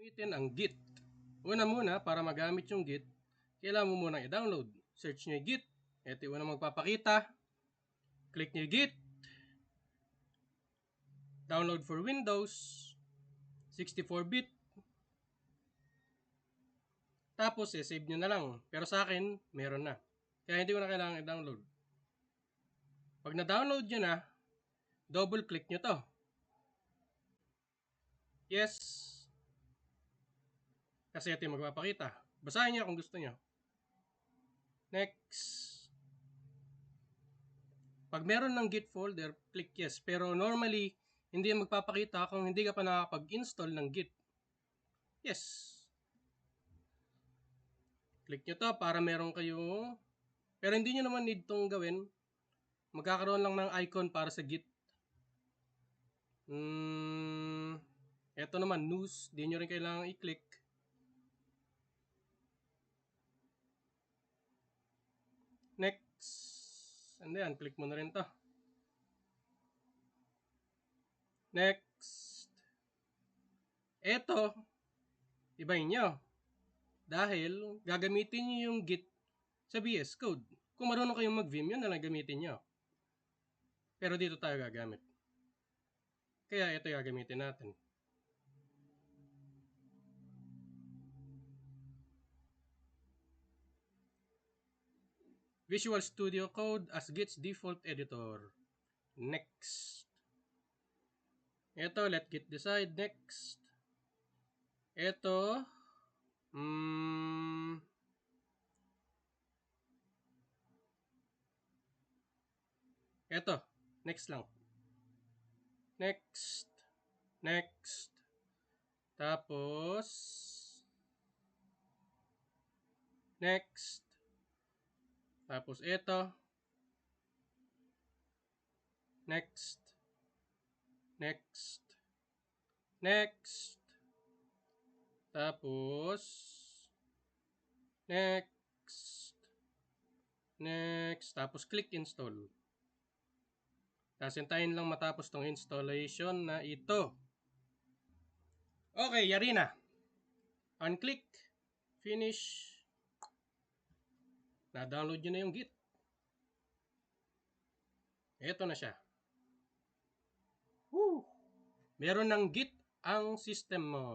Gamitin ang Git. Una muna, para magamit yung Git, kailangan mo muna i-download. Search nyo yung Git. Ito yung unang magpapakita. Click nyo yung Git. Download for Windows. 64-bit. Tapos, eh, save nyo na lang. Pero sa akin, meron na. Kaya hindi ko na kailangan i-download. Pag na-download nyo na, double click nyo to. Yes. Yung magpapakita. Basahin nyo kung gusto nyo. Next. Pag meron ng Git folder, click yes. Pero normally, hindi yan magpapakita kung hindi ka pa nakakapag-install ng Git. Yes. Click nyo to para meron kayong... Pero hindi nyo naman need tong gawin. Magkakaroon lang ng icon para sa Git. Hmm, eto naman, news. Di nyo rin kailangan i-click. Next. And then, click mo na rin to. Next. Eto, ibahin nyo. Dahil, gagamitin nyo yung Git sa VS Code. Kung marunong kayong mag-Vim, yun na lang gamitin nyo. Pero dito tayo gagamit. Kaya ito gagamitin natin. Visual Studio Code as Git's default editor. Next. Ito, let Git decide. Next. Ito, mm, ito, next lang. Next. Next. Tapos, next. Tapos ito. Next. Next. Next. Tapos, next. Next. Tapos click install. Tapos hintayin lang matapos tong installation na ito. Okay, yari na. Unclick. Finish. Na-download nyo na yung Git. Ito na siya. Woo! Meron ng Git ang system mo.